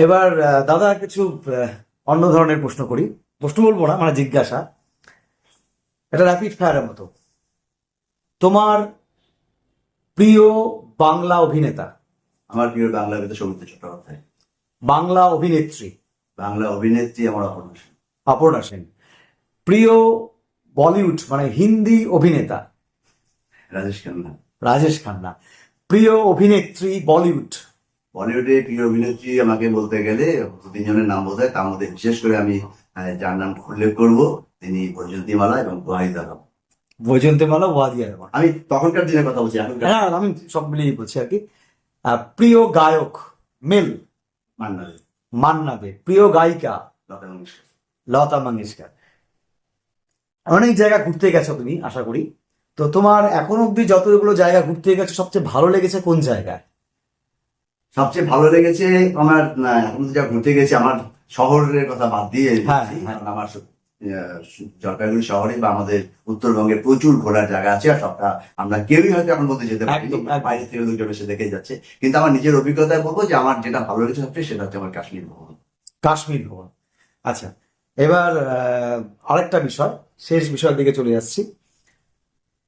এবার দাদা কিছু অন্য ধরনের প্রশ্ন করি। প্রশ্ন বলব না মানে জিজ্ঞাসা। এটা র্যাপিড ফায়ারের মতো। তোমার প্রিয় বাংলা অভিনেতা? আমার প্রিয় বাংলা কবিতা সৌমিত্র চট্টোপাধ্যায়। বাংলা অভিনেত্রী? বাংলা অভিনেত্রী আমার অপর্ণা সেন। অপর্ণা সেন। প্রিয় বলিউড মানে হিন্দি অভিনেতা? রাজেশ খান্না। রাজেশ খান্না। প্রিয় অভিনেত্রী বলিউড? বলিউডে প্রিয় অভিনেত্রী আমাকে বলতে গেলে দু তিনজনের নাম বোধ হয় তার মধ্যে বিশেষ করে আমি যার নাম উল্লেখ করব তিনি বৈজন্তীমালা এবং ওয়াহিদ আলম বৈজন্তীমালা ওয়াদিয়া রহমান আমি তখনকার দিনের কথা বলছি এখনকার। হ্যাঁ আমি সব মিলিয়ে বলছি আর কি। প্রিয় গায়ক মেল মান্না দে, মান্না দে প্রিয় গায়িকা লতা মঙ্গেশকর। লতা মঙ্গেশকর। অনেক জায়গা ঘুরতে গেছো তুমি আশা করি। তো তোমার এখন অব্দি যতগুলো জায়গা ঘুরতে গেছো সবচেয়ে ভালো লেগেছে কোন জায়গায়? সবচেয়ে ভালো লেগেছে আমার এখন যা ঘুরতে গেছি আমার শহরের কথা বাদ দিয়ে হ্যাঁ, হ্যাঁ। আমার জলপাইগুড়ি শহরে বা আমাদের উত্তরবঙ্গে প্রচুর ঘোরার জায়গা আছে আর সবটা আমরা কেউই হয়তো এখন মধ্যে যেতে পারি। বাইরে থেকে লোকজন এসে দেখে যাচ্ছে কিন্তু আমার নিজের অভিজ্ঞতায় বলব যে আমার যেটা ভালো লেগেছে সবচেয়ে সেটা হচ্ছে আমার কাশ্মীর ভ্রমণ কাশ্মীর ভ্রমণ আচ্ছা এবার আহ, আরেকটা বিষয় শেষ বিষয়ের দিকে চলে যাচ্ছি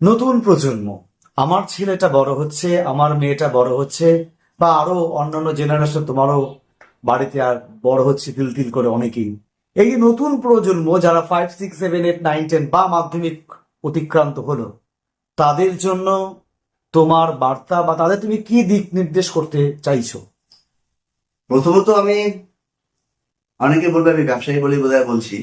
নতুন প্রজন্ম আমার ছেলেটা বড় হচ্ছে আমার মেয়েটা বড় হচ্ছে বা আরও অন্যান্য জেনারেশন তোমারও বাড়িতে আর বড় হচ্ছে তিল তিল করে অনেকেই। এই যে নতুন প্রজন্ম যারা five six seven eight nine ten বা মাধ্যমিক অতিক্রান্ত হলো তাদের জন্য তোমার বার্তা বা তাদের তুমি কি দিক নির্দেশ করতে চাইছো? প্রথমত আমি অনেকে বলবে আমি ব্যবসায়ী বলে বোধহয় বলছি।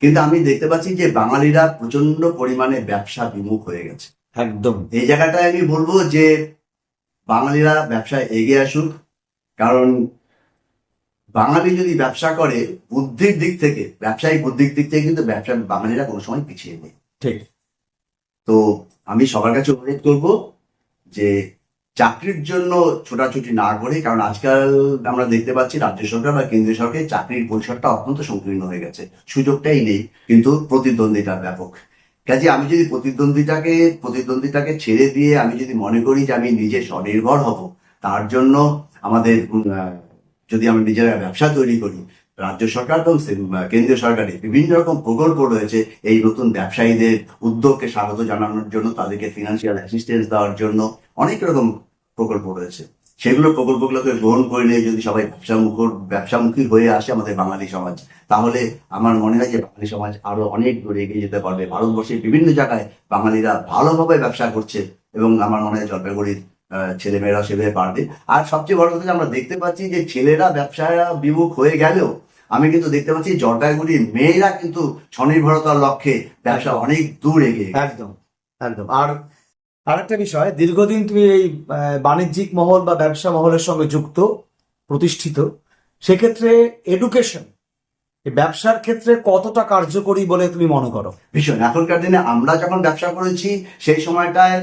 কিন্তু আমি দেখতে পাচ্ছি যে বাঙালিরা প্রচণ্ড পরিমাণে ব্যবসা বিমুখ হয়ে গেছে। একদম। এই জায়গাটায় আমি বলব যে বাঙালিরা ব্যবসায় এগিয়ে আসুক কারণ বাঙালি যদি ব্যবসা করে বুদ্ধির দিক থেকে ব্যবসায়িক বুদ্ধির দিক থেকে কিন্তু ব্যবসা বাঙালিরা কোনো সময় পিছিয়ে নেই। ঠিক। তো আমি সবার কাছে অনুরোধ করব যে চাকরির জন্য ছোটাছুটি না করে কারণ আজকাল আমরা দেখতে পাচ্ছি রাজ্য সরকার বা কেন্দ্রীয় সরকারের চাকরির পরিসরটা অত্যন্ত সংকীর্ণ হয়ে গেছে। সুযোগটাই নেই কিন্তু প্রতিদ্বন্দ্বিতা ব্যাপক। কাজে আমি যদি প্রতিদ্বন্দ্বিতাকে প্রতিদ্বন্দ্বিতাকে ছেড়ে দিয়ে আমি যদি মনে করি যে আমি নিজে স্বনির্ভর হব, তার জন্য আমাদের যদি আমরা নিজেরা ব্যবসা তৈরি করি, রাজ্য সরকার এবং কেন্দ্রীয় সরকারের বিভিন্ন রকম প্রকল্প রয়েছে, এই নতুন ব্যবসায়ীদের উদ্যোগকে স্বাগত জানানোর জন্য, তাদেরকে ফিনান্সিয়াল অ্যাসিস্ট্যান্স দেওয়ার জন্য অনেক রকম প্রকল্প রয়েছে। সেগুলো প্রকল্পগুলোকে গ্রহণ করে নিয়ে যদি সবাই ব্যবসামুখ ব্যবসামুখী হয়ে আসে আমাদের বাঙালি সমাজ, তাহলে আমার মনে হয় যে বাঙালি সমাজ আরও অনেক দূরে এগিয়ে যেতে পারবে। ভারতবর্ষের বিভিন্ন জায়গায় বাঙালিরা ভালোভাবে ব্যবসা করছে এবং আমার মনে হয় জলপাইগুড়ির ছেলেমেয়েরা সেভাবে পারবে। আর সবচেয়ে বড় কথা আমরা দেখতে পাচ্ছি যে ছেলেরা ব্যবসা বিমুখ হয়ে গেলেও আমি কিন্তু দেখতে পাচ্ছি জলপাইগুড়ির মেয়েরা কিন্তু স্বনির্ভরতার লক্ষ্যে ব্যবসা অনেক দূর এগিয়ে একদম একদম। আর আরেকটা বিষয় দীর্ঘদিন তুমি এই বাণিজ্যিক মহল বা ব্যবসা মহলের সঙ্গে যুক্ত প্রতিষ্ঠিত সেক্ষেত্রে এডুকেশন ব্যবসার ক্ষেত্রে কতটা কার্যকরী বলে তুমি মনে করো? ভীষণ। এখনকার দিনে আমরা যখন ব্যবসা করেছি সেই সময়টায়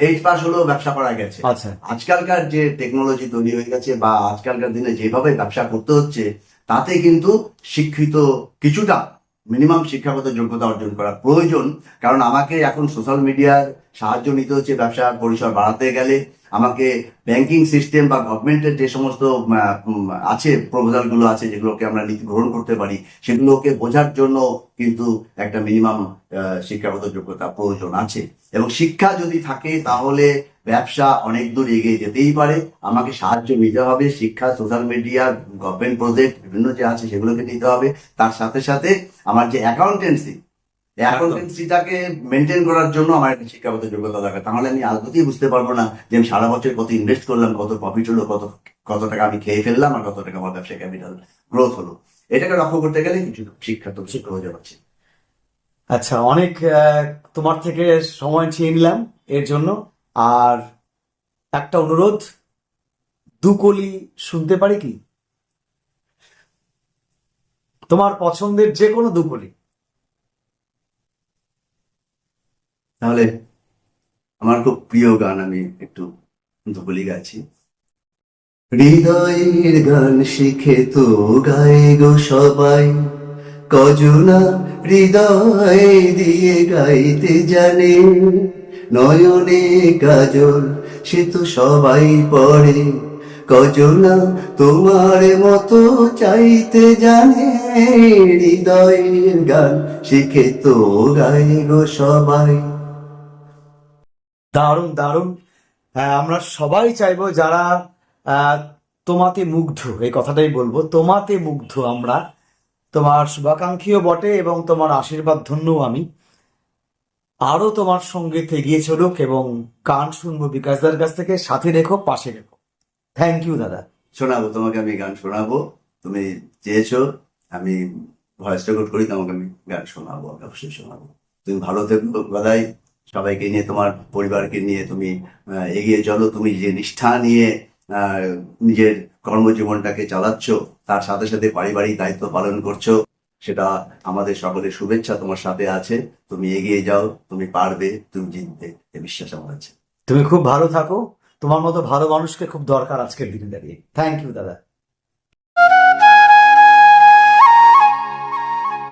এইট পাস হলেও ব্যবসা করা গেছে। আচ্ছা। আজকালকার যে টেকনোলজি তৈরি হয়ে গেছে বা আজকালকার দিনে যেভাবে ব্যবসা করতে হচ্ছে তাতে কিন্তু শিক্ষিত কিছুটা মিনিমাম শিক্ষাগত যোগ্যতা অর্জন করা প্রয়োজন, কারণ আমাকে এখন সোশ্যাল মিডিয়ার সাহায্য নিতে হচ্ছে ব্যবসার পরিসর বাড়াতে গেলে। আমাকে ব্যাংকিং সিস্টেম বা গভর্নমেন্টের যে সমস্ত আছে প্রপোজালগুলো আছে, যেগুলোকে আমরা নীতি গ্রহণ করতে পারি, সেগুলোকে বোঝার জন্য কিন্তু একটা মিনিমাম শিক্ষাগত যোগ্যতা প্রয়োজন আছে। এবং শিক্ষা যদি থাকে, তাহলে ব্যবসা অনেক দূর এগিয়ে যেতেই পারে। আমাকে সাহায্য নিতে হবে, শিক্ষা সোশ্যাল মিডিয়া গভর্নমেন্ট প্রজেক্ট বিভিন্ন যে আছে সেগুলোকে নিতে হবে। তার সাথে সাথে আমার যে অ্যাকাউন্টেন্সি অ্যাকাউন্টেন্সিটাকে মেনটেন করার জন্য আমার একটা শিক্ষাগত যোগ্যতা দরকার। তাহলে আমি আদতেই বুঝতে পারব না যে আমি সারা বছর কত ইনভেস্ট করলাম, কত প্রফিট হলো, কত কত টাকা আমি খেয়ে ফেললাম আর কত টাকা আমার ব্যবসায় ক্যাপিটাল গ্রোথ হলো। এটাকে লক্ষ্য করতে গেলে কিছু শিক্ষা তো শিক্ষা হয়ে যাচ্ছে। আচ্ছা অনেক তোমার থেকে সময় চেয়ে নিলাম। এর জন্য আর একটা অনুরোধ দুকলি শুনতে পারি কি? তোমার পছন্দের যে কোনো দুকলি তাহলে আমার খুব প্রিয় গান আমি একটু দুবলি গাইছি। হৃদয়ের গান শিখে তো গায়ে গো সবাই। কজনা হৃদয় দিয়ে গাইতে জানে। নয়নে কাজল সে তো সবাই পড়ে। কজনা তোমার মতো চাইতে জানে হৃদয়ের গান শিখে তো গাই গো সবাই। দারুণ দারুণ। হ্যাঁ, আমরা সবাই চাইব যারা তোমাতে মুগ্ধ এই কথাটাই বলব তোমাতে মুগ্ধ আমরা। তোমার শুভাকাঙ্ক্ষীও বটে এবং তোমার আশীর্বাদ ধন্যও আমি। আরও তোমার সংগীত এগিয়ে চলুক এবং গান শুনব বিকাশদার কাছ থেকে, সাথে রেখো, পাশে রেখো। থ্যাংক ইউ দাদা। শোনাবো, তোমাকে আমি গান শোনাবো। তুমি চেয়েছো, আমি ভয়েস রেকর্ড করি, তোমাকে আমি গান শোনাবো, অবশ্যই শোনাবো। তুমি ভালো থেকো, গদাই। সবাইকে নিয়ে, তোমার পরিবারকে নিয়ে তুমি এগিয়ে চলো। তুমি যে নিষ্ঠা নিয়ে নিজের কর্মজীবনটাকে চালাচ্ছ, তার সাথে সাথে পারিবারিক দায়িত্ব পালন করছ। সেটা আমাদের সকলের শুভেচ্ছা তোমার সাথে আছে। তুমি এগিয়ে যাও, তুমি পারবে, তুমি জিতবে, এ বিশ্বাস আমার আছে। তুমি খুব ভালো থাকো। তোমার মতো ভালো মানুষকে খুব দরকার আজকের দিনে দাঁড়িয়ে। থ্যাংক ইউ দাদা।